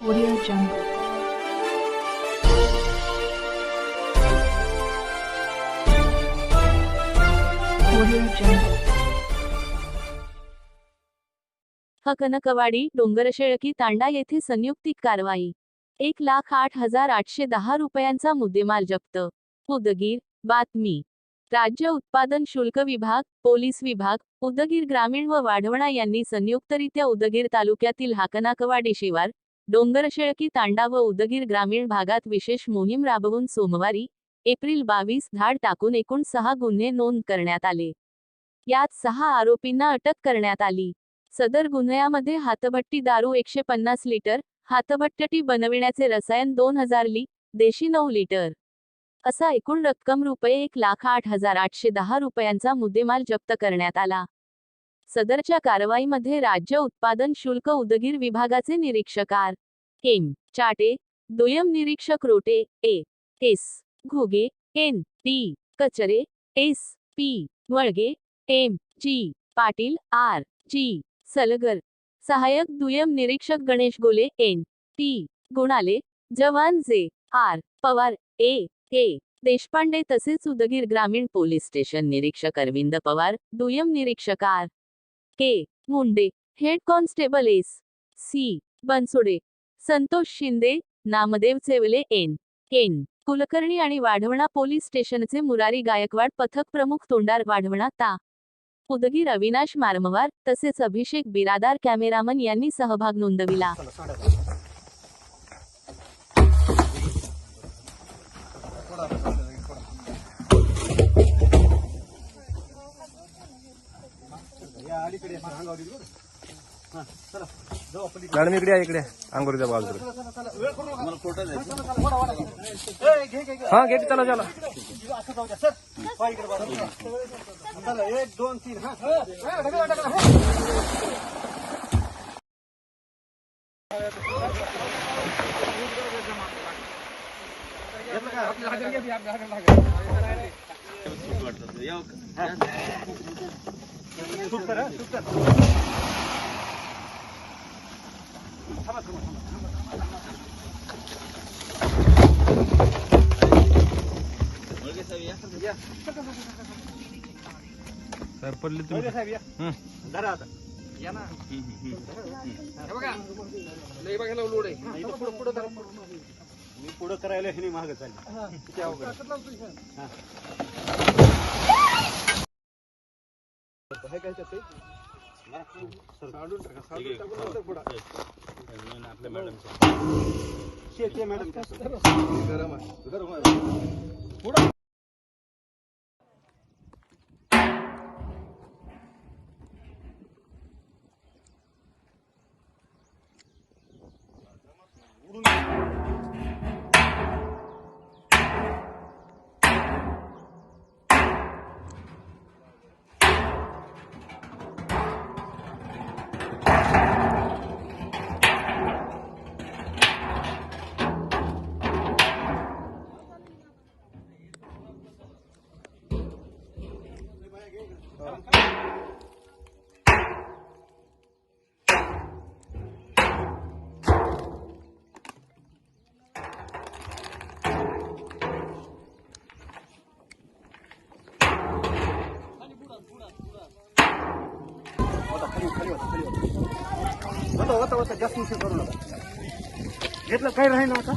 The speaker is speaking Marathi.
Audio Jungle. Audio Jungle. हकनकवाडी डोंगरशेळकी तांडा येथे संयुक्तिक कारवाई एक लाख आठ हजार आठशे दहा रुपयांचा मुद्देमाल जप्त उदगीर बातमी राज्य उत्पादन शुल्क विभाग पोलीस विभाग उदगीर ग्रामीण व वाढवणा यांनी संयुक्तरित्या उदगीर तालुक्यातील हाकनाकवाडी शिवार डोंगरशेळकी तांडा व उदगीर ग्रामीण भागात विशेष मोहीम राबवून सोमवारी एप्रिल बावीस धाड टाकून एकूण सहा गुन्हे नोंद करण्यात आले. यात सहा आरोपींना अटक करण्यात आली. सदर गुन्ह्यामध्ये हातभट्टी दारू एकशे पन्नास लिटर हातभट्टी बनविण्याचे रसायन दोन हजार ली देशी नऊ लिटर. असा एकूण रक्कम रुपये एक लाख आठ हजार आठशे दहा रुपयांचा मुद्देमाल जप्त करण्यात आला. सदरच्या कारवाईमध्ये राज्य उत्पादन शुल्क उदगीर विभागाचे निरीक्षक आर एम. चाटे दुय्यम निरीक्षक Rote A. S. Ghuge N. T Kachare S. P. Valge M. G. Patil R. G. Salgar. सहाय्यक दुय्यम निरीक्षक गणेश गोले एन. टी गुणाले जवान J. R. Pawar A. K. Deshpande तसेच उदगीर ग्रामीण पोलीस स्टेशन निरीक्षक अरविंद पवार दुय्यम निरीक्षक R K Munde head constable S C Bansode Santosh Shinde Namdev Chevale N N Kulkarni आणि वाढवणा पोलीस स्टेशनचे मुरारी गायकवाड पथक प्रमुख तोंडार वाढवणा ता उदगीर अविनाश मारमवार तसेच अभिषेक बिरादार कॅमेरामन यांनी सहभाग नोंदविला मॅडम इकडे या इकडे. अंगोरीच्या बाजूला. हा घेते चला चला. एक दोन तीन हा कर कर पडले तुम्ही. साहेब या. हं. धरा आता. या ना. इथं पुढं पुढं धरा. मी पुढं करायला हे नाही मागं चालली. किती अवघड हा. हे काय त्यात ते? काढून टाका, काढून टाकून नंतर पुढं. शेत आहे मॅडम गरम आहे गरम आहे पुढं खाली खाली होता खाली होता होता होता होता जास्त उशीर करू नका घेतलं काही राहील आता